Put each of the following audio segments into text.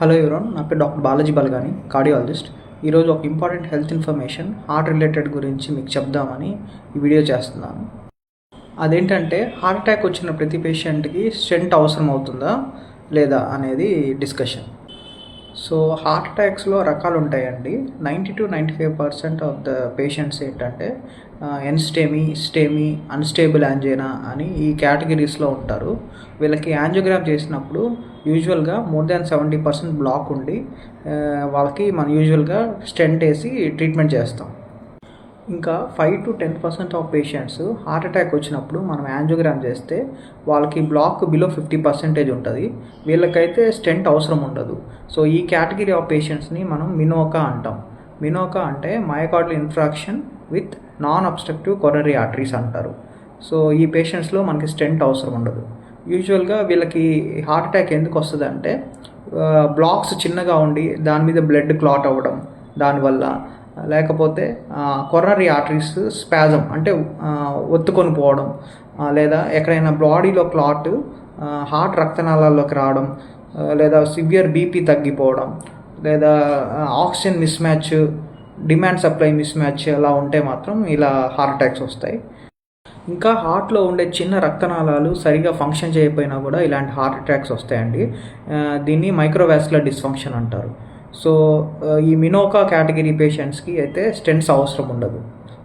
Hello everyone నా పేరు doctor Balaji బల్గాని cardiologist. ఈరోజు ఒక important health information heart related గురించి మీకు చెప్దామని ఈ వీడియో చేస్తున్నాను. అదేంటంటే హార్ట్ అటాక్ వచ్చిన ప్రతి పేషెంట్కి స్టెంట్ అవసరం అవుతుందా లేదా అనేది డిస్కషన్. సో హార్ట్ అటాక్స్లో రకాలు ఉంటాయండి ninety to ninety five percent of the patients ఏంటంటే ఎన్స్టేమి స్టేమీ అన్స్టేబుల్ యాంజైనా అని ఈ కేటగిరీస్లో ఉంటారు. వీళ్ళకి యాంజియోగ్రామ్ చేసినప్పుడు యూజువల్గా more than seventy percent block ఉండి వాళ్ళకి మనం యూజువల్గా స్టెంట్ వేసి ట్రీట్మెంట్ చేస్తాం. ఇంకా five to ten percent of patients heart attack వచ్చినప్పుడు మనం యాంజియోగ్రామ్ చేస్తే వాళ్ళకి బ్లాక్ బిలో ఫిఫ్టీ పర్సెంటేజ్ ఉంటుంది. వీళ్ళకైతే స్టెంట్ అవసరం ఉండదు. సో ఈ కేటగిరీ ఆఫ్ పేషెంట్స్ని మనం మినోకా అంటాం. మినోకా అంటే myocardial infarction with non obstructive coronary arteries అంటారు. సో ఈ పేషెంట్స్లో మనకి స్టెంట్ అవసరం ఉండదు. యూజువల్గా వీళ్ళకి హార్ట్ అటాక్ ఎందుకు వస్తుంది అంటే బ్లాక్స్ చిన్నగా ఉండి దాని మీద బ్లడ్ క్లాట్ అవ్వడం దానివల్ల లేకపోతే కొరనరీ ఆర్టరీస్ స్పాజం అంటే ఒత్తుకొని పోవడం లేదా ఎక్కడైనా బాడీలో క్లాట్ హార్ట్ రక్తనాళాల్లోకి రావడం లేదా సివియర్ బీపీ తగ్గిపోవడం లేదా oxygen mismatch demand supply mismatch అలా ఉంటే మాత్రం ఇలా హార్ట్ అటాక్స్ వస్తాయి. ఇంకా హార్ట్లో ఉండే చిన్న రక్తనాళాలు సరిగా ఫంక్షన్ చేయకపోయినా కూడా ఇలాంటి హార్ట్ అటాక్స్ వస్తాయండి. దీన్ని మైక్రోవాస్కులర్ డిస్ఫంక్షన్ అంటారు. సో ఈ మినోకా కేటగిరీ పేషెంట్స్కి అయితే స్టెంట్స్ అవసరం ఉండదు.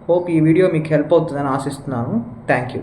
హోప్ ఈ వీడియో మీకు హెల్ప్ అవుతుందని ఆశిస్తున్నాను. Thank you.